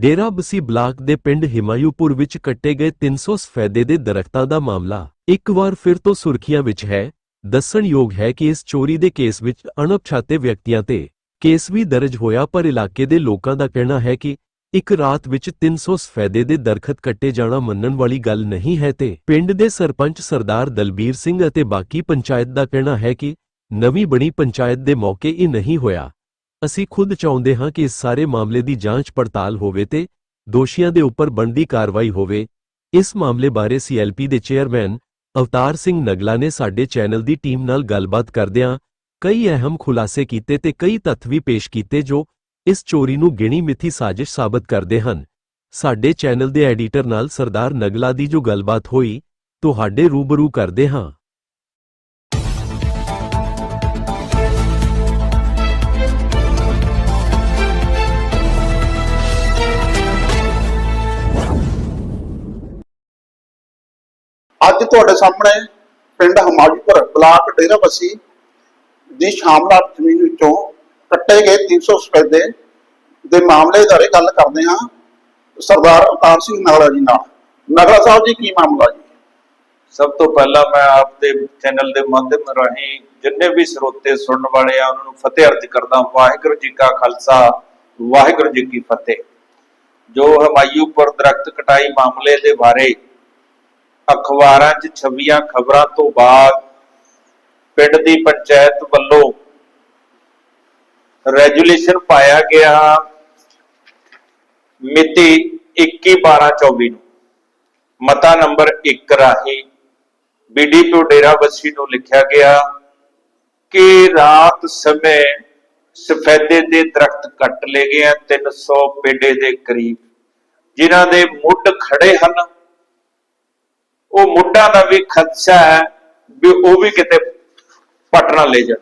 Derabassi block ਦੇ ਪਿੰਡ ਹਿਮਾਯੂਪੁਰ ਵਿੱਚ ਕੱਟੇ ਗਏ 300 ਸਫੈਦੇ ਦੇ ਦਰਖਤਾਂ ਦਾ ਮਾਮਲਾ ਇੱਕ ਵਾਰ ਫਿਰ ਤੋਂ ਸੁਰਖੀਆਂ ਵਿੱਚ ਹੈ। ਦੱਸਣਯੋਗ ਹੈ ਕਿ ਇਸ ਚੋਰੀ ਦੇ ਕੇਸ ਵਿੱਚ ਅਣਪਛਾਤੇ ਵਿਅਕਤੀਆਂ ਤੇ ਕੇਸ ਵੀ ਦਰਜ ਹੋਇਆ, ਪਰ ਇਲਾਕੇ ਦੇ ਲੋਕਾਂ ਦਾ ਕਹਿਣਾ ਹੈ ਕਿ ਇੱਕ ਰਾਤ ਵਿੱਚ 300 ਸਫੈਦੇ ਦੇ ਦਰਖਤ ਕੱਟੇ ਜਾਣਾ ਮੰਨਣ ਵਾਲੀ ਗੱਲ ਨਹੀਂ ਹੈ ਤੇ ਪਿੰਡ ਦੇ ਸਰਪੰਚ ਸਰਦਾਰ ਦਲਬੀਰ ਸਿੰਘ ਅਤੇ ਬਾਕੀ ਪੰਚਾਇਤ ਦਾ ਕਹਿਣਾ ਹੈ ਕਿ ਨਵੀਂ ਬਣੀ ਪੰਚਾਇਤ ਦੇ ਮੌਕੇ ਇਹ ਨਹੀਂ ਹੋਇਆ। ਅਸੀਂ ਖੁਦ ਚਾਹੁੰਦੇ ਹਾਂ ਕਿ ਇਸ ਸਾਰੇ ਮਾਮਲੇ ਦੀ ਜਾਂਚ ਪੜਤਾਲ ਹੋਵੇ ਤੇ ਦੋਸ਼ੀਆਂ ਦੇ ਉੱਪਰ ਬਣਦੀ ਕਾਰਵਾਈ ਹੋਵੇ। ਇਸ ਮਾਮਲੇ ਬਾਰੇ ਸੀਐਲਪੀ ਦੇ ਚੇਅਰਮੈਨ ਅਵਤਾਰ ਸਿੰਘ ਨਗਲਾ ਨੇ ਸਾਡੇ ਚੈਨਲ ਦੀ ਟੀਮ ਨਾਲ ਗੱਲਬਾਤ ਕਰਦਿਆਂ ਕਈ ਅਹਿਮ ਖੁਲਾਸੇ ਕੀਤੇ ਤੇ ਕਈ ਤੱਥ ਵੀ ਪੇਸ਼ ਕੀਤੇ ਜੋ ਇਸ ਚੋਰੀ ਨੂੰ ਗਿਣੀ ਮਿਥੀ ਸਾਜ਼ਿਸ਼ ਸਾਬਤ ਕਰਦੇ ਹਨ। ਸਾਡੇ ਚੈਨਲ ਦੇ ਐਡੀਟਰ ਨਾਲ ਸਰਦਾਰ ਨਗਲਾ ਦੀ ਜੋ ਗੱਲਬਾਤ ਹੋਈ, ਤੁਹਾਡੇ ਰੂਬਰੂ ਕਰਦੇ ਹਾਂ। ਅੱਜ ਤੁਹਾਡੇ ਸਾਹਮਣੇ ਪਿੰਡ ਹਮਾਜਪੁਰ ਬਲਾਕ ਡੇਰਾਬੱਸੀ ਦੀ ਸ਼ਾਮਲਾਟ ਜ਼ਮੀਨ ਵਿੱਚੋਂ ਕੱਟੇ ਗਏ 300 ਸਫੈਦੇ ਦੇ ਮਾਮਲੇ ਬਾਰੇ ਗੱਲ ਕਰਦੇ ਹਾਂ। ਸਰਦਾਰ ਅਵਤਾਰ ਸਿੰਘ ਨਗਲਾ ਜੀ ਨਾਲ। ਨਗਲਾ ਸਾਹਿਬ ਜੀ, ਕੀ ਮਾਮਲਾ ਜੀ? ਸਭ ਤੋਂ ਪਹਿਲਾਂ ਮੈਂ ਆਪ ਦੇ ਚੈਨਲ ਦੇ ਮਾਧਿਅਮ ਰਾਹੀਂ ਜਿੰਨੇ ਵੀ ਸਰੋਤੇ ਸੁਣਨ ਵਾਲੇ ਆ, ਉਹਨਾਂ ਨੂੰ ਫਤਿਹ ਅਰਜ਼ ਕਰਦਾ ਵਾਹਿਗੁਰੂ ਜੀ ਕਾ ਖਾਲਸਾ, ਵਾਹਿਗੁਰੂ ਜੀ ਕੀ ਫਤਿਹ। ਜੋ ਹਮਾਯੂਪੁਰ ਦਰਖਤ ਕਟਾਈ ਮਾਮਲੇ ਦੇ ਬਾਰੇ ਅਖਬਾਰਾਂ 'ਚ ਛਵੀਆਂ ਖਬਰਾਂ ਤੋਂ ਬਾਅਦ ਪਿੰਡ ਦੀ ਪੰਚਾਇਤ ਵੱਲੋਂ ਰੈਜੂਲੇਸ਼ਨ ਪਾਇਆ ਗਿਆ ਮਿਤੀ 21/12/24 ਨੂੰ। ਮਤਾ ਨੰਬਰ 1 ਰਾਹੀਂ ਬੀਡੀਪੀਓ ਡੇਰਾਬੱਸੀ ਨੂੰ ਲਿਖਿਆ ਗਿਆ ਕਿ ਰਾਤ ਸਮੇਂ ਸਫੈਦੇ ਦੇ ਦਰਖਤ ਕੱਟ ਲਏ ਗਏ ਆ 300 ਪੇਡੇ ਦੇ ਕਰੀਬ, ਜਿਨ੍ਹਾਂ ਦੇ ਮੁੱਢ ਖੜੇ ਹਨ। ਉਹ ਮੁੱਢਾਂ ਦਾ ਵੀ ਖਦਸ਼ਾ ਹੈ ਵੀ ਉਹ ਵੀ ਕਿਤੇ ਪਟਣਾ ਲੈ ਜਾਣ।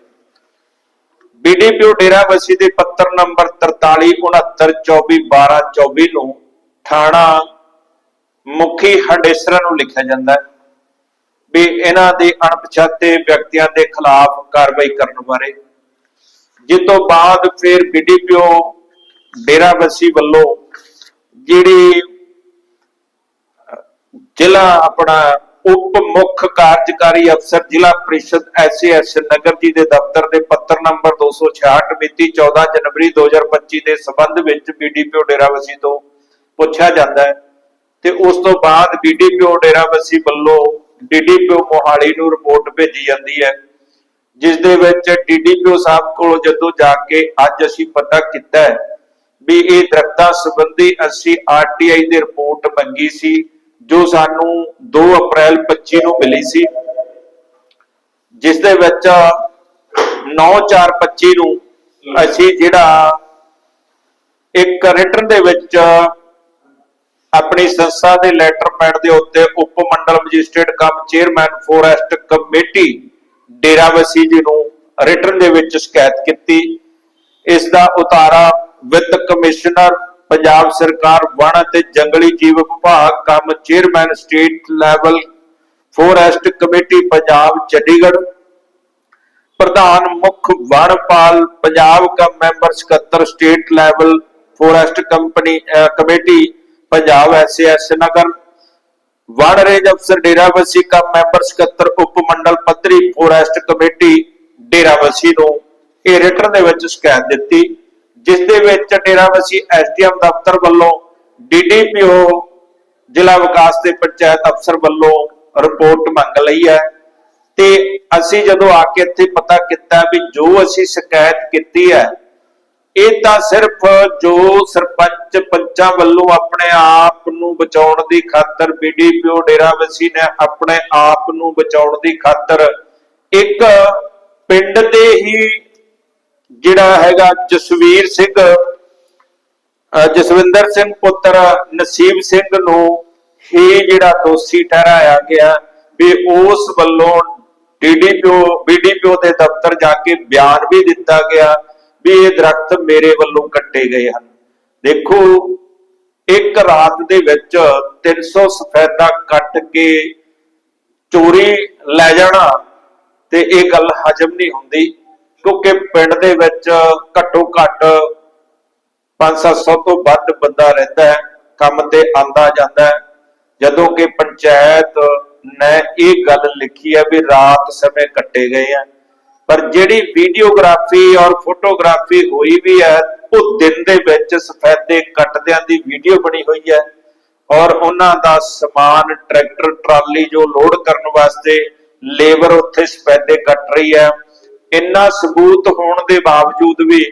ਬੀਡੀਪੀਓ ਡੇਰਾਬੱਸੀ ਦੇ ਪੱਤਰ ਨੰਬਰ 4369241224 ਨੂੰ ਥਾਣਾ ਮੁਖੀ ਹੰਡੇਸਰਾ ਨੂੰ ਲਿਖਿਆ ਜਾਂਦਾ ਹੈ ਵੀ ਇਹਨਾਂ ਦੇ ਅਣਪਛਾਤੇ ਵਿਅਕਤੀਆਂ ਦੇ ਖਿਲਾਫ ਕਾਰਵਾਈ ਕਰਨ ਬਾਰੇ। ਜਿਸ ਤੋਂ ਬਾਅਦ ਫਿਰ ਬੀਡੀਪੀਓ ਡੇਰਾਬੱਸੀ ਵੱਲੋਂ ਜਿਹੜੀ ਜ਼ਿਲ੍ਹਾ ਆਪਣਾ ਉਪ ਮੁੱਖ ਕਾਰਜਕਾਰੀ ਅਫਸਰ ਜ਼ਿਲ੍ਹਾ ਪ੍ਰੀਸ਼ਦ ਐਸਏਐਸ ਨਗਰ ਜੀ ਦੇ ਦਫ਼ਤਰ ਦੇ ਪੱਤਰ ਨੰਬਰ 266 ਮਿਤੀ 14 ਜਨਵਰੀ 2025 ਦੇ ਸਬੰਧ ਵਿੱਚ ਬੀਡੀਪੀਓ ਡੇਰਾਬੱਸੀ ਤੋਂ ਪੁੱਛਿਆ ਜਾਂਦਾ ਹੈ ਤੇ ਉਸ ਤੋਂ ਬਾਅਦ ਬੀਡੀਪੀਓ ਡੇਰਾਬੱਸੀ ਵੱਲੋਂ ਡੀਡੀਪੀਓ ਮੋਹਾਲੀ ਨੂੰ ਰਿਪੋਰਟ ਭੇਜੀ ਜਾਂਦੀ ਹੈ, ਜਿਸ ਦੇ ਵਿੱਚ ਡੀਡੀਪੀਓ ਸਾਹਿਬ ਕੋਲ ਜਦੋਂ ਜਾ ਕੇ ਅੱਜ ਅਸੀਂ ਪਤਾ ਕੀਤਾ ਵੀ ਇਹ ਦਰਖਤਾਂ ਸੰਬੰਧੀ ਅਸੀਂ ਆਰਟੀਆਈ ਦੀ ਰਿਪੋਰਟ ਮੰਗੀ ਸੀ ਜੋ ਸਾਨੂੰ 2 ਅਪ੍ਰੈਲ 25 ਨੂੰ ਮਿਲੀ ਸੀ ਜਿਸ ਦੇ ਵਿੱਚ 9/4/25 ਨੂੰ ਅਸੀਂ ਜਿਹੜਾ ਇੱਕ ਰਿਟਰਨ ਦੇ ਵਿੱਚ ਆਪਣੀ ਸੰਸਥਾ ਦੇ ਲੈਟਰ ਪੈਡ ਦੇ ਉੱਤੇ ਉਪ ਮੰਡਲ magistrate cum chairman forest committee Derabassi ji ਨੂੰ ਰਿਟਰਨ ਦੇ ਵਿੱਚ ਸ਼ਿਕਾਇਤ ਕੀਤੀ। ਇਸ ਦਾ ਉਤਾਰਾ ਵਿੱਤ ਕਮਿਸ਼ਨਰ ਪੰਜਾਬ ਸਰਕਾਰ ਵਣ ਅਤੇ ਜੰਗਲੀ ਜੀਵ ਵਿਭਾਗ cum chairman state level forest committee Punjab Chandigarh. ਪ੍ਰਧਾਨ ਮੁੱਖ ਵਣਪਾਲ ਪੰਜਾਬ ਕਮ ਮੈਂਬਰ ਸਕੱਤਰ state level forest company committee Punjab SS Nagar. ਵਣ ਰੇਂਜ ਅਫਸਰ ਡੇਰਾਬੱਸੀ ਕਮ ਮੈਂਬਰ ਸਕੱਤਰ ਉਪ ਮੰਡਲ ਪੱਧਰੀ ਫੋਰੈਸਟ ਕਮੇਟੀ ਡੇਰਾਬੱਸੀ ਨੂੰ ਇਹ ਰਿਟਰਨ ਦੇ ਵਿੱਚ ਸ਼ਿਕਾਇਤ ਦਿੱਤੀ। ਜਿਸ ਦੇ ਵਿੱਚ ਡੇਰਾਬੱਸੀ ਐਸਡੀਐਮ ਦਫ਼ਤਰ ਵੱਲੋਂ ਡੀਡੀਪੀਓ ਜ਼ਿਲ੍ਹਾ ਵਿਕਾਸ ਤੇ ਪੰਚਾਇਤ ਅਫਸਰ ਵੱਲੋਂ ਰਿਪੋਰਟ ਮੰਗ ਲਈ ਹੈ। ਤੇ ਅਸੀਂ ਜਦੋਂ ਆ ਕੇ ਇੱਥੇ ਪਤਾ ਕੀਤਾ ਵੀ ਜੋ ਅਸੀਂ ਸ਼ਿਕਾਇਤ ਕੀਤੀ ਹੈ, ਇਹ ਤਾਂ ਸਿਰਫ ਜੋ ਸਰਪੰਚ ਪੰਚਾਂ ਵੱਲੋਂ ਆਪਣੇ ਆਪ ਨੂੰ ਬਚਾਉਣ ਦੀ ਖਾਤਰ ਬੀਡੀਪੀਓ ਡੇਰਾਬੱਸੀ ਨੇ ਆਪਣੇ ਆਪ ਨੂੰ ਬਚਾਉਣ ਦੀ ਖਾਤਰ ਇੱਕ ਪਿੰਡ ਦੇ ਹੀ ਜਿਹੜਾ ਹੈਗਾ ਜਸਵੀਰ ਸਿੰਘ ਜਸਵਿੰਦਰ ਸਿੰਘ ਪੁੱਤਰ ਨਸੀਬ ਸਿੰਘ ਨੂੰ ਹੀ ਜਿਹੜਾ ਦੋਸ਼ੀ ਠਹਿਰਾਇਆ ਗਿਆ ਵੀ ਉਸ ਵੱਲੋਂ ਡੀਡੀਪੀਓ, ਬੀਡੀਪੀਓ ਦੇ ਦਫ਼ਤਰ ਜਾ ਕੇ ਬਿਆਨ ਵੀ ਦਿੱਤਾ ਗਿਆ ਵੀ ਇਹ ਦਰਖਤ ਮੇਰੇ ਵੱਲੋਂ ਕੱਟੇ ਗਏ ਹਨ। ਦੇਖੋ, ਇੱਕ ਰਾਤ ਦੇ ਵਿੱਚ 300 ਸਫੈਦਾ ਕੱਟ ਕੇ ਚੋਰੀ ਲੈ ਜਾਣਾ ਤੇ ਇਹ ਗੱਲ ਹਜਮ ਨਹੀਂ ਹੁੰਦੀ। ਕਿਉਂਕਿ ਪਿੰਡ ਦੇ ਵਿੱਚ ਘੱਟੋ ਘੱਟ 5-700 ਤੋਂ ਵੱਧ ਬੰਦਾ ਰਹਿੰਦਾ ਹੈ, ਕੰਮ ਤੇ ਆਂਦਾ ਜਾਂਦਾ ਹੈ। ਜਦੋਂ ਕਿ ਪੰਚਾਇਤ ਨੇ ਇਹ ਗੱਲ ਲਿਖੀ ਹੈ ਵੀ ਰਾਤ ਸਮੇਂ ਕੱਟੇ ਗਏ ਆ। ਪਰ ਜਿਹੜੀ ਵੀਡੀਓਗ੍ਰਾਫੀ ਔਰ ਫੋਟੋਗ੍ਰਾਫੀ ਹੋਈ ਵੀ ਹੈ, ਉਹ ਦਿਨ ਦੇ ਵਿੱਚ ਸਫੈਦੇ ਕੱਟਦਿਆਂ ਦੀ ਵੀਡੀਓ ਬਣੀ ਹੋਈ ਹੈ। ਔਰ ਉਹਨਾਂ ਦਾ ਸਮਾਨ, ਟਰੈਕਟਰ, ਟਰਾਲੀ ਜੋ ਲੋਡ ਕਰਨ ਵਾਸਤੇ ਲੇਬਰ ਉੱਥੇ ਸਫੈਦੇ ਕੱਟ ਰਹੀ ਹੈ। ਇੰਨਾ ਸਬੂਤ ਹੋਣ ਦੇ ਬਾਵਜੂਦ ਵੀ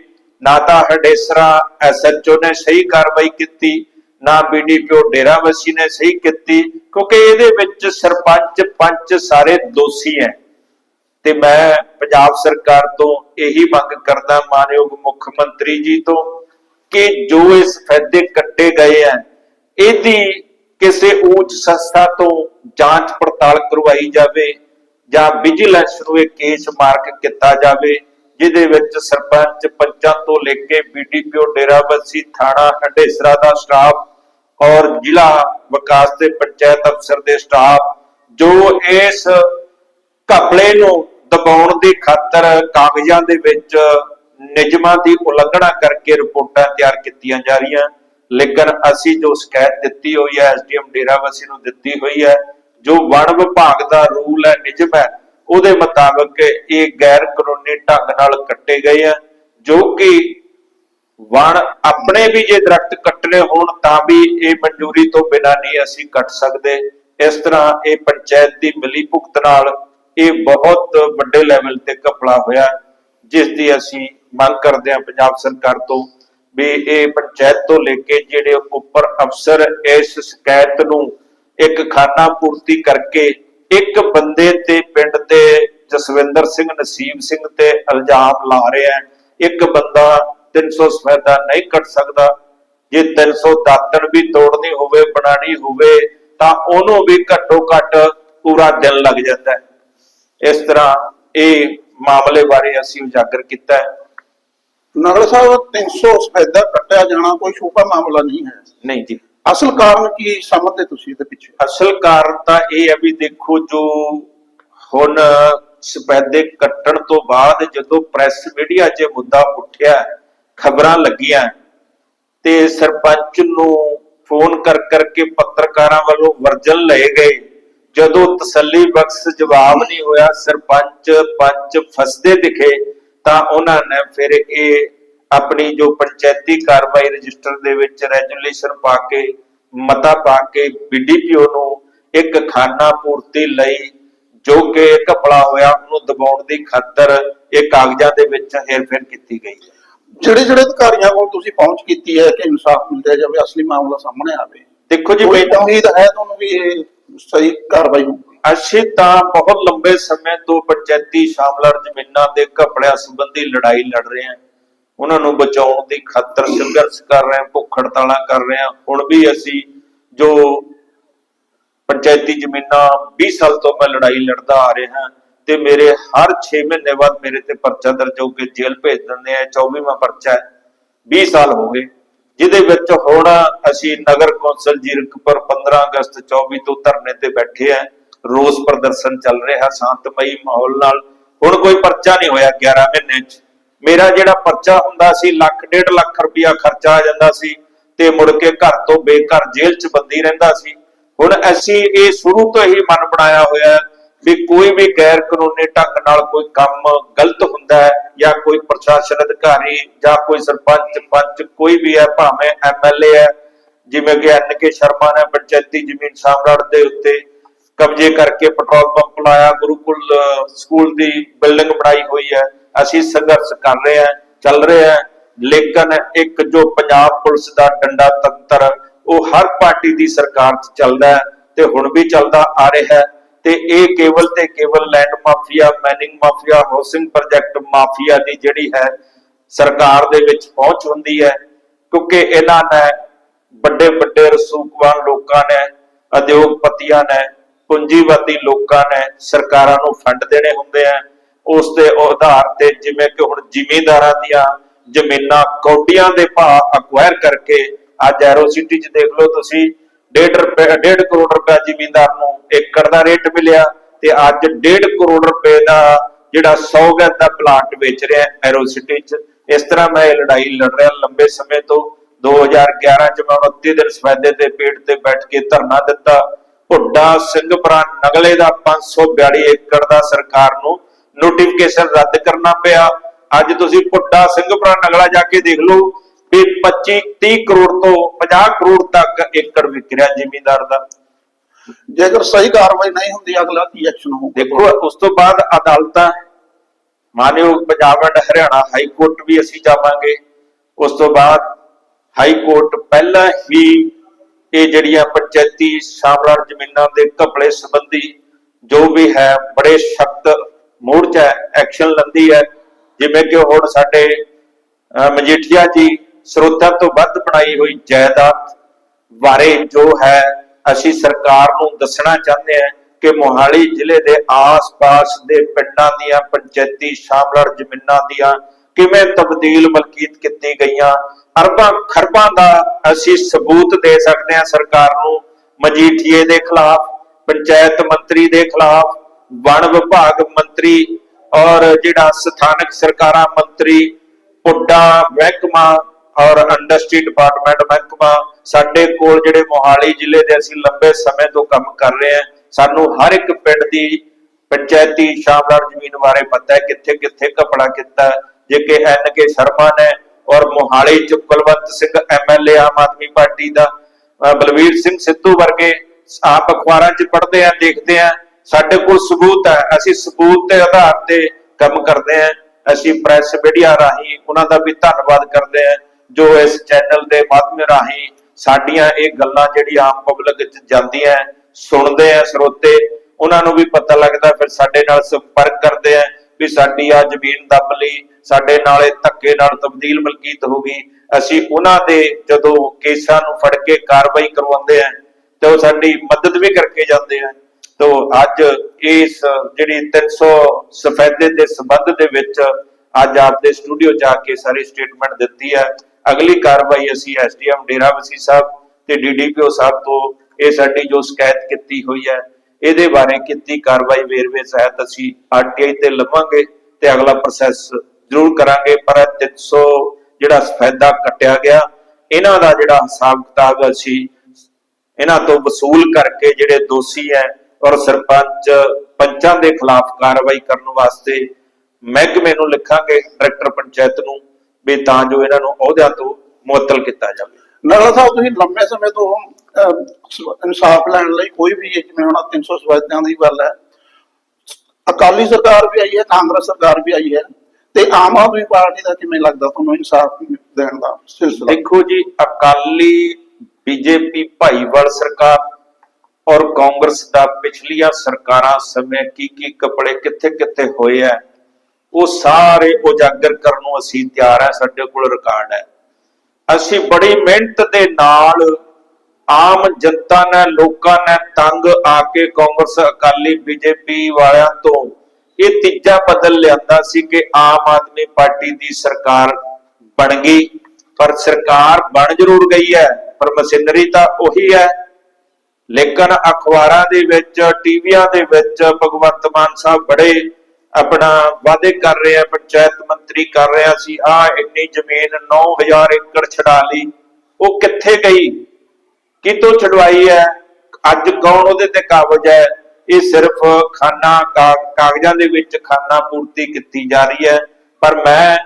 ਨਾ ਤਾਂ ਹਡੇਸਰਾ ਐਸਐਚਓ ਨੇ ਸਹੀ ਕਾਰਵਾਈ ਕੀਤੀ, ਨਾ ਬੀਡੀਪੀਓ ਡੇਰਾਵਸੀ ਨੇ ਸਹੀ ਕੀਤੀ, ਕਿਉਂਕਿ ਇਹਦੇ ਵਿੱਚ ਸਰਪੰਚ ਪੰਚ ਸਾਰੇ ਦੋਸ਼ੀ ਹੈ ਤੇ ਮੈਂ ਪੰਜਾਬ ਸਰਕਾਰ ਤੋਂ ਇਹੀ ਮੰਗ ਕਰਦਾ ਮਾਨਯੋਗ ਮੁੱਖ ਮੰਤਰੀ ਜੀ ਤੋਂ ਕਿ ਜੋ ਇਸ ਫਾਇਦੇ ਕੱਟੇ ਗਏ ਆ ਇਹਦੀ ਕਿਸੇ ਉੱਚ ਸੰਸਥਾ ਤੋਂ ਜਾਂਚ ਪੜਤਾਲ ਕਰਵਾਈ ਜਾਵੇ ਜਾਂ ਵਿਜੀਲੈਂਸ ਨੂੰ ਇਹ ਕੇਸ ਮਾਰਕ ਕੀਤਾ ਜਾਵੇ, ਜਿਹਦੇ ਵਿੱਚ ਸਰਪੰਚ ਪੰਚਾਂ ਤੋਂ ਲੈ ਕੇ ਬੀਡੀਪੀਓ ਡੇਰਾਬੱਸੀ ਥਾਣਾ, ਹੰਡੇਸਰਾ ਦਾ ਸਟਾਫ ਔਰ ਜ਼ਿਲ੍ਹਾ ਵਿਕਾਸ ਤੇ ਪੰਚਾਇਤ ਅਫਸਰ ਦੇ ਸਟਾਫ ਜੋ ਇਸ ਘਪਲੇ ਨੂੰ ਦਬਾਉਣ ਦੀ ਖਾਤਰ ਕਾਗਜ਼ਾਂ ਦੇ ਵਿੱਚ ਨਿਯਮਾਂ ਦੀ ਉਲੰਘਣਾ ਕਰਕੇ ਰਿਪੋਰਟਾਂ ਤਿਆਰ ਕੀਤੀਆਂ ਜਾ ਰਹੀਆਂ। ਲੇਕਿਨ ਅਸੀਂ ਜੋ ਸ਼ਿਕਾਇਤ ਦਿੱਤੀ ਹੋਈ ਹੈ ਐਸਡੀਐਮ ਡੇਰਾਬੱਸੀ ਨੂੰ ਦਿੱਤੀ ਹੋਈ ਹੈ ਜੋ ਵਣ ਵਿਭਾਗ ਦਾ ਰੂਲ ਹੈ, ਨਿਯਮ ਹੈ, ਉਹਦੇ ਮੁਤਾਬਕ ਇਹ ਗੈਰ ਕਾਨੂੰਨੀ ਢੰਗ ਨਾਲ ਕੱਟੇ ਗਏ ਆ, ਜੋ ਕਿ ਵਣ ਆਪਣੇ ਵੀ ਜੇ ਦਰਖਤ ਕੱਟਣੇ ਹੋਣ ਤਾਂ ਵੀ ਇਹ ਮਨਜ਼ੂਰੀ ਤੋਂ ਬਿਨਾਂ ਨਹੀਂ ਅਸੀਂ ਕੱਟ ਸਕਦੇ। ਇਸ ਤਰ੍ਹਾਂ ਇਹ ਪੰਚਾਇਤ ਦੀ ਮਿਲੀ ਭੁਗਤ ਨਾਲ ਇਹ ਬਹੁਤ ਵੱਡੇ ਲੈਵਲ ਤੇ ਘਪਲਾ ਹੋਇਆ, ਜਿਸ ਦੀ ਅਸੀਂ ਮੰਗ ਕਰਦੇ ਹਾਂ ਪੰਜਾਬ ਸਰਕਾਰ ਤੋਂ ਵੀ ਇਹ ਪੰਚਾਇਤ ਤੋਂ ਲੈ ਕੇ ਜਿਹੜੇ ਉੱਪਰ ਅਫਸਰ ਇਸ ਸ਼ਿਕਾਇਤ ਨੂੰ ਇੱਕ ਖਾਨਾ ਪੂਰਤੀ ਕਰਕੇ ਇੱਕ ਬੰਦੇ ਤੇ ਪਿੰਡ ਦੇ ਜਸਵਿੰਦਰ ਸਿੰਘ ਨਸੀਬ ਸਿੰਘ ਤੇ ਇਲਜ਼ਾਮ ਲਾ ਰਿਹਾ ਹੈ। ਇੱਕ ਬੰਦਾ 300 ਸਫੈਦਾ ਨਹੀਂ ਕੱਟ ਸਕਦਾ। ਜੇ 300 ਦਾਤਣ ਵੀ ਤੋੜਨੀ ਹੋਵੇ ਬਣਾਣੀ ਹੋਵੇ ਤਾਂ ਉਹਨੂੰ ਵੀ ਘੱਟੋ ਘੱਟ ਪੂਰਾ ਦਿਨ ਲੱਗ ਜਾਂਦਾ ਹੈ। ਇਸ ਤਰ੍ਹਾਂ ਇਹ ਮਾਮਲੇ ਬਾਰੇ ਅਸੀਂ ਉਜਾਗਰ ਕੀਤਾ ਹੈ। ਨਗਰ ਸਾਹਿਬ 300 ਸਫੈਦਾ ਕੱਟਿਆ ਜਾਣਾ ਕੋਈ ਛੋਟਾ ਮਾਮਲਾ ਨਹੀਂ ਹੈ। ਨਹੀਂ ਜੀ। ਅਸਲ ਕਾਰਨ ਕੀ ਸਮਝਦੇ ਤੁਸੀਂ ਇਹਦੇ ਪਿੱਛੇ? ਅਸਲ ਕਾਰਨ ਤਾਂ ਇਹ ਹੈ ਵੀ ਦੇਖੋ ਜੋ ਹੁਣ ਸਪੈਦੇ ਕੱਟਣ ਤੋਂ ਬਾਅਦ ਜਦੋਂ ਪ੍ਰੈਸ ਮੀਡੀਆ 'ਚ ਮੁੱਦਾ ਉੱਠਿਆ, ਖਬਰਾਂ ਲੱਗੀਆਂ ਤੇ ਸਰਪੰਚ ਨੂੰ ਫੋਨ ਕਰ ਕਰਕੇ ਪੱਤਰਕਾਰਾਂ ਵੱਲੋਂ ਵਰਜਨ ਲਏ ਗਏ, ਜਦੋਂ ਤਸੱਲੀ ਬਖਸ਼ ਜਵਾਬ ਨਹੀਂ ਹੋਇਆ, ਸਰਪੰਚ ਪੰਚ ਫਸਦੇ ਦਿਖੇ ਤਾਂ ਉਹਨਾਂ ਨੇ ਫਿਰ ਇਹ ਆਪਣੀ ਜੋ ਪੰਚਾਇਤੀ ਕਾਰਵਾਈ ਰਜਿਸਟਰ ਦੇ ਵਿੱਚ ਰੈਜੂਲੇਸ਼ਨ ਪਾ ਕੇ ਮਤਾ ਪਾ ਕੇ ਬੀਡੀਪੀਓ ਨੂੰ ਇੱਕ ਖਾਨਾ ਪੂਰਤੀ ਲਈ ਜੋ ਕਿ ਘਪਲਾ ਹੋਇਆ ਉਹਨੂੰ ਦਬਾਉਣ ਦੀ ਖਾਤਰ ਇਹ ਕਾਗਜ਼ਾਂ ਦੇ ਵਿੱਚ ਹੇਰਫੇਰ ਕੀਤੀ ਗਈ ਹੈ। ਜਿਹੜੇ ਜਿਹੜੇ ਅਧਿਕਾਰੀਆਂ ਕੋਲ ਤੁਸੀਂ ਪਹੁੰਚ ਕੀਤੀ ਹੈ ਕਿ ਇਨਸਾਫ ਮਿਲਦਾ ਜਾਵੇ ਅਸਲੀ ਮਾਮਲਾ ਸਾਹਮਣੇ ਆਵੇ ਦੇਖੋ ਜੀ ਮੈਨੂੰ ਉਮੀਦ ਹੈ ਤੁਹਾਨੂੰ ਵੀ ਇਹ ਸਹੀ ਕਾਰਵਾਈ ਹੋਊਗੀ? ਅਸੀਂ ਤਾਂ ਬਹੁਤ ਲੰਬੇ ਸਮੇਂ ਤੋਂ ਪੰਚਾਇਤੀ ਸ਼ਾਮਲਰ ਜ਼ਮੀਨਾਂ ਦੇ ਘਪੜਿਆਂ ਸੰਬੰਧੀ ਲੜਾਈ ਲੜ ਰਹੇ ਹਾਂ। ਉਹਨਾਂ ਨੂੰ ਬਚਾਉਣ ਦੀ ਖਾਤਰ ਸੰਘਰਸ਼ ਕਰ ਰਹੇ ਹਾਂ ਭੁੱਖ ਹੜਤਾਲਾਂ ਕਰ ਰਹੇ ਹਾਂ। ਹੁਣ ਵੀ ਅਸੀਂ ਜੋ ਪੰਚਾਇਤੀ ਜ਼ਮੀਨਾਂ 20 ਸਾਲ ਤੋਂ ਮੈਂ ਲੜਾਈ ਲੜਦਾ ਆ ਰਿਹਾ ਹਾਂ ਤੇ ਮੇਰੇ ਹਰ 6 ਮਹੀਨੇ ਬਾਅਦ ਮੇਰੇ ਤੇ ਪਰਚਾ ਦਰਜ ਹੋ ਕੇ ਜੇਲ੍ਹ ਭੇਜ ਦਿੰਦੇ ਆ 24ਵਾਂ ਪਰਚਾ 20 ਸਾਲ ਹੋ ਗਏ। ਜਿਹਦੇ ਵਿੱਚ ਹੁਣ ਅਸੀਂ ਨਗਰ ਕੌਂਸਲ ਜੀਰਕਪੁਰ 15 ਅਗਸਤ 24 ਤੋਂ ਧਰਨੇ ਤੇ ਬੈਠੇ ਆ। ਰੋਸ ਪ੍ਰਦਰਸ਼ਨ ਚੱਲ ਰਿਹਾ, ਸ਼ਾਂਤਮਈ ਮਾਹੌਲ ਨਾਲ। ਹੁਣ ਕੋਈ ਪਰਚਾ ਨਹੀਂ ਹੋਇਆ 11 ਮਹੀਨੇ ਚ। ਮੇਰਾ ਜਿਹੜਾ ਪਰਚਾ ਹੁੰਦਾ ਸੀ, ਲੱਖ, ਡੇਢ ਲੱਖ ਰੁਪਇਆ ਖਰਚਾ ਆ ਜਾਂਦਾ ਸੀ ਤੇ ਮੁੜ ਕੇ ਘਰ ਤੋਂ ਬੇਘਰ ਜੇਲ੍ਹ ਚ ਬੰਦੀ ਰਹਿੰਦਾ ਸੀ। ਹੁਣ ਅਸੀਂ ਇਹ ਸ਼ੁਰੂ ਤੋਂ ਹੀ ਮਨ ਬਣਾਇਆ ਹੋਇਆ ਵੀ ਕੋਈ ਵੀ ਗੈਰ ਕਾਨੂੰਨੀ ਢੰਗ ਨਾਲ ਕੋਈ ਕੰਮ ਗਲਤ ਹੁੰਦਾ ਹੈ ਜਾਂ ਕੋਈ ਪ੍ਰਸ਼ਾਸਨ ਅਧਿਕਾਰੀ ਜਾਂ ਕੋਈ ਸਰਪੰਚ, ਪੰਚ, ਕੋਈ ਵੀ ਹੈ, ਭਾਵੇਂ ਐਮਐਲਏ ਹੈ, ਜਿਵੇਂ ਕਿ ਐਨ ਕੇ ਸ਼ਰਮਾ ਨੇ ਪੰਚਾਇਤੀ ਜ਼ਮੀਨ ਸਾਮਰਾੜ ਦੇ ਉੱਤੇ ਕਬਜ਼ੇ ਕਰਕੇ ਪੈਟਰੋਲ ਪੰਪ ਲਾਇਆ, ਗੁਰੂਕੁਲ ਸਕੂਲ ਦੀ ਬਿਲਡਿੰਗ ਬਣਾਈ ਹੋਈ ਹੈ। ਅਸੀਂ ਸੰਘਰਸ਼ ਕਰ ਰਹੇ ਹਾਂ, ਚੱਲ ਰਹੇ ਹਾਂ, ਲੇਕਿਨ ਇੱਕ ਜੋ ਪੰਜਾਬ ਪੁਲਿਸ ਦਾ ਡੰਡਾ ਤੰਤਰ, ਉਹ ਹਰ ਪਾਰਟੀ ਦੀ ਸਰਕਾਰ 'ਚ ਚੱਲਦਾ ਹੈ ਤੇ ਹੁਣ ਵੀ ਚੱਲਦਾ ਆ ਰਿਹਾ ਹੈ। ਤੇ ਇਹ ਕੇਵਲ ਤੇ ਕੇਵਲ land mafia, mining mafia, housing project mafia ਦੀ ਜਿਹੜੀ ਹੈ ਸਰਕਾਰ ਦੇ ਵਿੱਚ ਪਹੁੰਚ ਹੁੰਦੀ ਹੈ, ਕਿਉਂਕਿ ਇਹਨਾਂ ਨੇ ਵੱਡੇ ਵੱਡੇ ਰਸੂਖਵਾਨ ਲੋਕਾਂ ਨੇ, ਉਦਯੋਗਪਤੀਆਂ ਨੇ, ਪੂੰਜੀਵਾਦੀ ਲੋਕਾਂ ਨੇ ਸਰਕਾਰਾਂ ਨੂੰ ਫੰਡ ਦੇਣੇ ਹੁੰਦੇ ਆ। ਉਸ ਦੇ ਆਧਾਰ ਤੇ ਜਿਵੇਂ ਕਿ ਹੁਣ ਜ਼ਿਮੀਂਦਾਰਾਂ ਦੀਆਂ ਜ਼ਮੀਨਾਂ ਕੌਡੀਆਂ ਦੇ ਭਾਅ ਅਕਵਾਇਰ ਕਰਕੇ ਅੱਜ ਐਰੋ ਸਿਟੀ 'ਚ ਦੇਖ ਲਓ ਤੁਸੀਂ 1.5 ਰੁਪਏ 1.5 ਕਰੋੜ ਰੁਪਏ ਜ਼ਿਮੀਂਦਾਰ ਨੂੰ ਏਕੜ ਦਾ ਰੇਟ ਮਿਲਿਆ ਤੇ ਅੱਜ 1.5 ਕਰੋੜ ਰੁਪਏ ਦਾ ਜਿਹੜਾ 100 ਗਜ਼ ਦਾ ਪਲਾਟ ਵੇਚ ਰਿਹਾ ਐਰੋ ਸਿਟੀ 'ਚ। ਇਸ ਤਰ੍ਹਾਂ ਮੈਂ ਇਹ ਲੜਾਈ ਲੜ ਰਿਹਾ ਲੰਬੇ ਸਮੇਂ ਤੋਂ। 2011 ਚ ਮੈਂ 29 ਦਿਨ ਸਫੈਦੇ ਤੇ ਪੇਟ ਤੇ ਬੈਠ ਕੇ ਧਰਨਾ ਦਿੱਤਾ। ਹੁੱਡਾ ਸਿੰਘਪੁਰਾ ਨਗਲੇ ਦਾ 542 ਏਕੜ ਦਾ ਸਰਕਾਰ ਨੂੰ ਨੋਟੀਫਿਕੇਸ਼ਨ ਰੱਦ ਕਰਨਾ ਪਿਆ। ਅੱਜ ਤੁਸੀਂ ਪੁੱਡਾ ਸਿੰਘਪੁਰਾ ਨਗਲਾ ਜਾ ਕੇ ਦੇਖ ਲਓ ਵੀ 25 30 ਕਰੋੜ ਤੋਂ 50 ਕਰੋੜ ਤੱਕ ਏਕੜ ਵਿਕ ਰਿਹਾ ਜ਼ਿਮੀਂਦਾਰ ਦਾ। ਜੇਕਰ ਸਹੀ ਕਾਰਵਾਈ ਨਹੀਂ ਹੁੰਦੀ ਅਗਲਾ ਕੀ ਐਕਸ਼ਨ ਹੋਊਗਾ? ਦੇਖੋ ਉਸ ਤੋਂ ਬਾਅਦ ਅਦਾਲਤਾਂ ਮਾਨਯੋਗ Punjab and Haryana high court ਵੀ ਅਸੀਂ ਜਾਵਾਂਗੇ। ਉਸ ਤੋਂ ਬਾਅਦ ਹਾਈ ਕੋਰਟ ਪਹਿਲਾਂ ਹੀ ਇਹ ਜਿਹੜੀਆਂ ਪੰਚਾਇਤੀ ਸਾਮਰਾਜ ਜ਼ਮੀਨਾਂ ਦੇ ਘਪਲੇ ਸੰਬੰਧੀ ਜੋ ਵੀ ਹੈ ਬੜੇ ਸਖਤ ਮੋਰਚਾ ਐਕਸ਼ਨ ਲੈਂਦੀ ਹੈ। ਜਿਵੇਂ ਕਿ ਹੁਣ ਸਾਡੇ ਮਜੀਠੀਆ ਜੀ ਸਰੋਤਾਂ ਤੋਂ ਵੱਧ ਬਣਾਈ ਹੋਈ ਜਾਇਦਾਦ ਬਾਰੇ ਜੋ ਹੈ, ਅਸੀਂ ਸਰਕਾਰ ਨੂੰ ਦੱਸਣਾ ਚਾਹੁੰਦੇ ਹਾਂ ਕਿ ਮੋਹਾਲੀ ਜ਼ਿਲ੍ਹੇ ਦੇ ਆਸ-ਪਾਸ ਦੇ ਪਿੰਡਾਂ ਦੀਆਂ, ਪੰਚਾਇਤੀ ਸ਼ਾਮਲਰ ਜ਼ਮੀਨਾਂ ਦੀਆਂ ਕਿਵੇਂ ਤਬਦੀਲ ਮਲਕੀਤ ਕੀਤੀ ਗਈਆਂ, ਅਰਬਾਂ ਖਰਬਾਂ ਦਾ ਅਸੀਂ ਸਬੂਤ ਦੇ ਸਕਦੇ ਹਾਂ ਸਰਕਾਰ ਨੂੰ ਮਜੀਠੀਏ ਦੇ ਖਿਲਾਫ, ਪੰਚਾਇਤ ਮੰਤਰੀ ਦੇ ਖਿਲਾਫ ਵਣ ਵਿਭਾਗ ਮੰਤਰੀ ਔਰ ਜਿਹੜਾ ਸਥਾਨਕ ਸਰਕਾਰਾਂ ਮੰਤਰੀ, ਪੁੱਡਾ, ਮਹਿਕਮਾ ਔਰ ਇੰਡਸਟਰੀ ਡਿਪਾਰਟਮੈਂਟ ਮਹਿਕਮਾ, ਸਾਡੇ ਕੋਲ ਜਿਹੜੇ ਮੋਹਾਲੀ ਜ਼ਿਲ੍ਹੇ ਦੇ ਅਸੀਂ ਲੰਬੇ ਸਮੇਂ ਤੋਂ ਕੰਮ ਕਰ ਰਹੇ ਹਾਂ, ਸਾਨੂੰ ਹਰ ਇੱਕ ਪਿੰਡ ਦੀ ਪੰਚਾਇਤੀ ਸ਼ਾਮਲਾਰ ਜ਼ਮੀਨ ਬਾਰੇ ਪਤਾ ਹੈ ਕਿੱਥੇ ਕਿੱਥੇ ਕਪੜਾ ਕੀਤਾ ਹੈ। ਜੇ ਕਿ ਐਨ ਕੇ ਸ਼ਰਮਾ ਨੇ ਔਰ ਮੋਹਾਲੀ ਚ ਕੁਲਵੰਤ ਸਿੰਘ ਐਮਐਲਏ ਆਮ ਆਦਮੀ ਪਾਰਟੀ ਦਾ ਅਹ ਬਲਵੀਰ ਸਿੰਘ ਸਿੱਧੂ ਵਰਗੇ ਆਪ ਅਖਬਾਰਾਂ 'ਚ ਪੜ੍ਹਦੇ ਆ, ਦੇਖਦੇ ਆ ਸਾਡੇ ਕੋਲ ਸਬੂਤ ਹੈ। ਅਸੀਂ ਸਬੂਤ ਦੇ ਆਧਾਰ ਤੇ ਕੰਮ ਕਰਦੇ ਹਾਂ। ਅਸੀਂ ਪ੍ਰੈਸ ਮੀਡੀਆ ਰਾਹੀਂ ਉਹਨਾਂ ਦਾ ਵੀ ਧੰਨਵਾਦ ਕਰਦੇ ਆ ਜੋ ਇਸ ਚੈਨਲ ਦੇ ਮਾਧਿਅਮ ਰਾਹੀਂ ਸਾਡੀਆਂ ਇਹ ਗੱਲਾਂ ਜਿਹੜੀ ਆਮ ਪਬਲਿਕ 'ਚ ਜਾਂਦੀਆਂ ਸੁਣਦੇ ਆ ਸਰੋਤੇ, ਉਹਨਾਂ ਨੂੰ ਵੀ ਪਤਾ ਲੱਗਦਾ, ਫਿਰ ਸਾਡੇ ਨਾਲ ਸੰਪਰਕ ਕਰਦੇ ਆ ਵੀ ਸਾਡੀ ਆ ਜ਼ਮੀਨ ਦੱਬ ਲਈ, ਸਾਡੇ ਨਾਲ ਇਹ ਧੱਕੇ ਨਾਲ ਤਬਦੀਲ ਮਲਕੀਤ ਹੋ ਗਈ। ਅਸੀਂ ਉਹਨਾਂ ਦੇ ਜਦੋਂ ਕੇਸਾਂ ਨੂੰ ਫੜ ਕੇ ਕਾਰਵਾਈ ਕਰਵਾਉਂਦੇ ਆ ਤੇ ਉਹ ਸਾਡੀ ਮਦਦ ਵੀ ਕਰਕੇ ਜਾਂਦੇ ਆ ਤੋ ਅੱਜ ਇਸ, ਜਿਹੜੀ 300 ਸਫੈਦੇ ਦੇ ਸੰਬੰਧ ਦੇ ਵਿੱਚ ਅੱਜ ਆਪਦੇ ਸਟੂਡੀਓ ਜਾ ਕੇ ਸਾਰੀ ਸਟੇਟਮੈਂਟ ਦਿੱਤੀ ਹੈ। ਅਗਲੀ ਕਾਰਵਾਈ ਅਸੀਂ ਐਸਡੀਐਮ ਡੇਰਾਬੱਸੀ ਸਾਹਿਬ ਤੇ ਡੀਡੀਪੀਓ ਸਾਹਿਬ ਤੋਂ ਇਹ ਸਾਡੀ ਜੋ ਸ਼ਿਕਾਇਤ ਕੀਤੀ ਹੋਈ ਹੈ, ਇਹਦੇ ਬਾਰੇ ਕੀਤੀ ਕਾਰਵਾਈ ਵੇਰਵੇ ਸਹਿਤ ਅਸੀਂ ਆਰਟੀਆਈ ਤੇ ਲਵਾਂਗੇ ਤੇ ਅਗਲਾ ਪ੍ਰੋਸੈਸ ਜ਼ਰੂਰ ਕਰਾਂਗੇ। ਪਰ ਇਹ 300 ਜਿਹੜਾ ਸਫੈਦਾ ਕੱਟਿਆ ਗਿਆ, ਇਹਨਾਂ ਦਾ ਜਿਹੜਾ ਹਿਸਾਬ ਕਿਤਾਬ ਅਸੀਂ ਇਹਨਾਂ ਤੋਂ ਵਸੂਲ ਕਰਕੇ ਜਿਹੜੇ ਦੋਸ਼ੀ ਹੈ ਔਰ ਸਰਪੰਚ ਪੰਚਾਂ ਦੇ ਖਿਲਾਫ ਕਾਰਵਾਈ ਕਰਨ ਵਾਸਤੇ ਮਹਿਕਮੇ ਨੂੰ ਲਿਖਾਂਗੇ ਡਾਇਰੈਕਟਰ ਪੰਚਾਇਤ ਨੂੰ ਵੀ ਤਾਂ ਜੋ ਇਹਨਾਂ ਨੂੰ ਅਹੁਦਿਆਂ ਤੋਂ ਮੁਅੱਤਲ ਕੀਤਾ ਜਾਵੇ। ਨਗਲਾ ਸਾਹਿਬ ਤੁਸੀਂ ਲੰਮੇ ਸਮੇਂ ਤੋਂ ਇਨਸਾਫ ਲੈਣ ਲਈ ਕੋਈ ਵੀ ਜਿਵੇਂ ਹੁਣ 300 ਸਵਾਇਦਾਂ ਦੀ ਗੱਲ ਹੈ। ਅਕਾਲੀ ਸਰਕਾਰ ਵੀ ਆਈ ਹੈ ਕਾਂਗਰਸ ਸਰਕਾਰ ਵੀ ਆਈ ਹੈ ਤੇ ਆਮ ਆਦਮੀ ਪਾਰਟੀ ਦਾ ਕਿਵੇਂ ਲੱਗਦਾ ਤੁਹਾਨੂੰ ਇਨਸਾਫ ਦੇਣ ਦਾ ਸਿਲਸਿਲਾ? ਦੇਖੋ ਜੀ ਅਕਾਲੀ ਬੀਜੇਪੀ ਭਾਈਵਾਲ ਸਰਕਾਰ ਕਾਂਗਰਸ ਦਾ ਪਿਛਲੀਆਂ ਸਰਕਾਰਾਂ ਸਮੇਂ ਕੀ ਕੀ ਕਪੜੇ ਕਿੱਥੇ ਕਿੱਥੇ ਹੋਏ ਆ, ਉਹ ਸਾਰੇ ਉਜਾਗਰ ਕਰਨ ਨੂੰ ਅਸੀਂ ਤਿਆਰ ਹੈ ਸਾਡੇ ਕੋਲ ਰਿਕਾਰਡ ਹੈ ਅਸੀਂ ਬੜੀ ਮਿਹਨਤ ਦੇ ਨਾਲ ਆਮ ਜਨਤਾ ਨੇ, ਲੋਕਾਂ ਨੇ ਤੰਗ ਆ ਕੇ ਕਾਂਗਰਸ, ਅਕਾਲੀ, ਬੀਜੇਪੀ ਵਾਲਿਆਂ ਤੋਂ ਇਹ ਤੀਜਾ ਬਦਲ ਲਿਆਂਦਾ ਸੀ ਕਿ ਆਮ ਆਦਮੀ ਪਾਰਟੀ ਦੀ ਸਰਕਾਰ ਬਣ ਗਈ। ਪਰ ਸਰਕਾਰ ਬਣ ਜ਼ਰੂਰ ਗਈ ਹੈ, ਪਰ ਮਸ਼ੀਨਰੀ ਤਾਂ ਉਹੀ ਹੈ। ਲੇਕਿਨ ਅਖਬਾਰਾਂ ਦੇ ਵਿੱਚ, ਟੀਵੀਆਂ ਦੇ ਵਿੱਚ ਭਗਵੰਤ ਮਾਨ ਸਾਹਿਬ ਬੜੇ ਆਪਣਾ ਵਾਅਦੇ ਕਰ ਰਹੇ ਆ, ਪੰਚਾਇਤ ਮੰਤਰੀ ਕਰ ਰਿਹਾ ਸੀ ਆ ਇੰਨੀ ਜ਼ਮੀਨ 9000 ਏਕੜ ਛਡਾ ਲਈ, ਉਹ ਕਿੱਥੇ ਗਈ? ਕਿਤੋਂ ਛਡਵਾਈ ਹੈ? ਅੱਜ ਕੌਣ ਉਹਦੇ ਤੇ ਕਾਬਜ ਹੈ? ਇਹ ਸਿਰਫ ਖਾਨਾ ਕਾ- ਕਾਗਜ਼ਾਂ ਦੇ ਵਿੱਚ ਖਾਨਾ ਪੂਰਤੀ ਕੀਤੀ ਜਾ ਰਹੀ ਹੈ। ਪਰ ਮੈਂ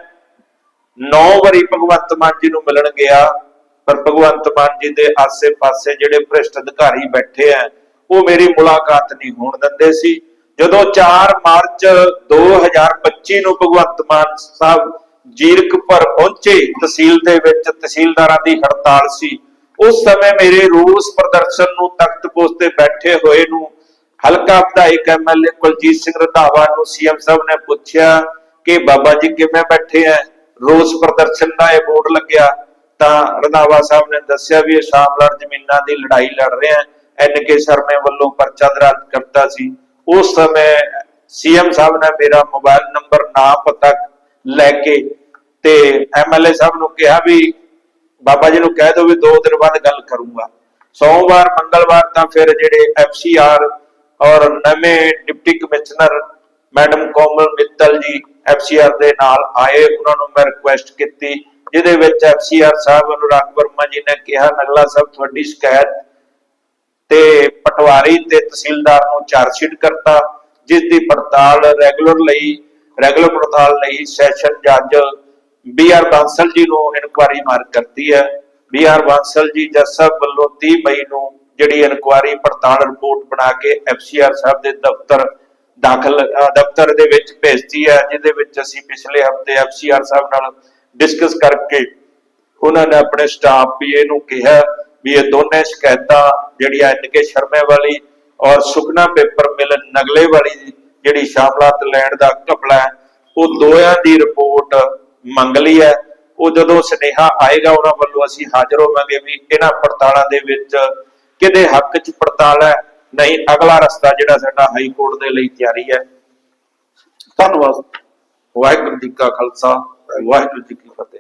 ਨੌ ਵਾਰੀ ਭਗਵੰਤ ਮਾਨ ਜੀ ਨੂੰ ਮਿਲਣ ਗਿਆ ਪਰ ਭਗਵੰਤ ਮਾਨ ਜੀ ਦੇ ਆਸੇ-ਪਾਸੇ ਜਿਹੜੇ ਭ੍ਰਿਸ਼ਟ ਅਧਿਕਾਰੀ ਬੈਠੇ ਆ, ਉਹ ਮੇਰੀ ਮੁਲਾਕਾਤ ਨਹੀਂ ਹੋਣ ਦਿੰਦੇ ਸੀ। ਜਦੋਂ 4 ਮਾਰਚ 2025 ਨੂੰ ਭਗਵੰਤ ਮਾਨ ਸਾਹਿਬ ਜੀਰਕਪੁਰ ਪਹੁੰਚੇ, ਤਹਿਸੀਲ ਦੇ ਵਿੱਚ ਤਹਿਸੀਲਦਾਰਾਂ ਦੀ ਹੜਤਾਲ ਸੀ, ਉਸ ਸਮੇਂ ਮੇਰੇ ਰੋਸ ਪ੍ਰਦਰਸ਼ਨ ਨੂੰ ਤਖਤ ਪੋਸਟ ਤੇ ਬੈਠੇ ਹੋਏ ਨੂੰ ਹਲਕਾ ਵਿਧਾਇਕ ਐਮਐਲਏ ਕੁਲਜੀਤ ਸਿੰਘ ਰੰਧਾਵਾ ਨੂੰ ਸੀਐਮ ਸਾਹਿਬ ਨੇ ਪੁੱਛਿਆ ਕਿ ਬਾਬਾ ਜੀ ਕਿਵੇਂ ਬੈਠੇ ਐ ਰੋਸ ਪ੍ਰਦਰਸ਼ਨ ਦਾ ਇਹ ਬੋਰਡ ਲੱਗਿਆ। ਤਾਂ ਰੰਧਾਵਾ ਸਾਹਿਬ ਨੇ ਦੱਸਿਆ ਵੀ ਇਹ ਸ਼ਾਮਲਾਰ ਜ਼ਮੀਨਾਂ ਦੀ ਲੜਾਈ ਲੜ ਰਹੇ ਆ। ਐਨਕੇ ਸ਼ਰਮੇ ਵੱਲੋਂ ਪਰਚਾ ਦਰਜ ਕਰਤਾ ਸੀ। ਉਸ ਸਮੇਂ ਸੀਐਮ ਸਾਹਿਬ ਨੇ ਮੇਰਾ ਮੋਬਾਈਲ ਨੰਬਰ ਨਾ ਪਤਾ ਲੈ ਕੇ ਤੇ ਐਮਐਲਏ ਸਾਹਿਬ ਨੂੰ ਕਿਹਾ ਵੀ ਬਾਬਾ ਜੀ ਨੂੰ ਕਹਿ ਦਿਓ ਵੀ ਦੋ ਦਿਨ ਬਾਅਦ ਗੱਲ ਕਰੂੰਗਾ। ਸੋਮਵਾਰ, ਮੰਗਲਵਾਰ ਤਾਂ ਫਿਰ ਜਿਹੜੇ ਐਫਸੀਆਰ ਔਰ ਨਵੇਂ deputy commissioner madam Komal Mittal ji FCR ਦੇ ਨਾਲ ਆਏ। ਉਹਨਾਂ ਨੂੰ ਮੈਂ ਰਿਕੁਐਸਟ ਕੀਤੀ ਜਿਹਦੇ ਵਿੱਚ ਐਫਸੀਆਰ ਸਾਹਿਬ ਅਨੁਰਾਗ ਵਰਮਾ ਜੀ ਨੇ ਕਿਹਾ, ਨਗਲਾ ਸਾਹਿਬ ਤੁਹਾਡੀ ਸ਼ਿਕਾਇਤ ਤੇ ਪਟਵਾਰੀ ਤੇ ਤਹਿਸੀਲਦਾਰ ਨੂੰ ਚਾਰਜਸ਼ੀਟ ਕਰਤਾ, ਜਿਸ ਦੀ ਪੜਤਾਲ ਰੈਗੂਲਰ ਲਈ ਰੈਗੂਲਰ ਪੜਤਾਲ ਲਈ ਸੈਸ਼ਨ ਜੱਜ ਬੀ ਆਰ ਬਾਂਸਲ ਜੀ ਨੂੰ ਇਨਕੁਆਰੀ ਮਾਰਕ ਕਰਤੀ ਹੈ। ਬੀ ਆਰ ਬਾਂਸਲ ਜੀ ਜੱਜ ਸਾਹਿਬ ਵੱਲੋਂ 30 ਮਈ ਨੂੰ ਜਿਹੜੀ ਇਨਕੁਆਰੀ ਪੜਤਾਲ ਰਿਪੋਰਟ ਬਣਾ ਕੇ ਐਫਸੀਆਰ ਸਾਹਿਬ ਦੇ ਦਫ਼ਤਰ ਦਾਖਲ ਦਫ਼ਤਰ ਦੇ ਵਿੱਚ ਭੇਜਤੀ ਹੈ, ਜਿਹਦੇ ਵਿੱਚ ਅਸੀਂ ਪਿਛਲੇ ਹਫ਼ਤੇ ਐਫਸੀਆਰ ਸਾਹਿਬ ਨਾਲ ਡਿਸਕਸ ਕਰਕੇ ਉਹਨਾਂ ਨੇ ਆਪਣੇ ਸਟਾਫ ਪੀਏ ਨੂੰ ਕਿਹਾ ਵੀ ਇਹ ਦੋਨੇ ਸ਼ਿਕਾਇਤਾਂ ਜਿਹੜੀਆਂ ਐਨਕੇ ਸ਼ਰਮੇ ਵਾਲੀ ਔਰ ਸੁਖਨਾ ਪੇਪਰ ਮਿਲ ਨਗਲੇ ਵਾਲੀ ਜਿਹੜੀ ਸ਼ਾਮਲਾਤ ਲੈਣ ਦਾ ਹੈ ਉਹ ਦੋਹਾਂ ਦੀ ਰਿਪੋਰਟ ਮੰਗ ਲਈ ਹੈ। ਉਹ ਜਦੋਂ ਸੁਨੇਹਾ ਆਏਗਾ ਉਹਨਾਂ ਵੱਲੋਂ ਅਸੀਂ ਹਾਜ਼ਰ ਹੋਵਾਂਗੇ ਵੀ ਇਹਨਾਂ ਪੜਤਾਲਾਂ ਦੇ ਵਿੱਚ ਕਿਹਦੇ ਹੱਕ 'ਚ ਪੜਤਾਲ ਹੈ ਨਹੀਂ ਅਗਲਾ ਰਸਤਾ ਜਿਹੜਾ ਸਾਡਾ ਹਾਈ ਕੋਰਟ ਦੇ ਲਈ ਤਿਆਰੀ ਹੈ। ਧੰਨਵਾਦ। ਵਾਹਿਗੁਰੂ ਜੀ ਕਾ ਖਾਲਸਾ। ਵਾਹਿਗੁਰੂ ਜੀ ਕੀ ਫਤਿਹ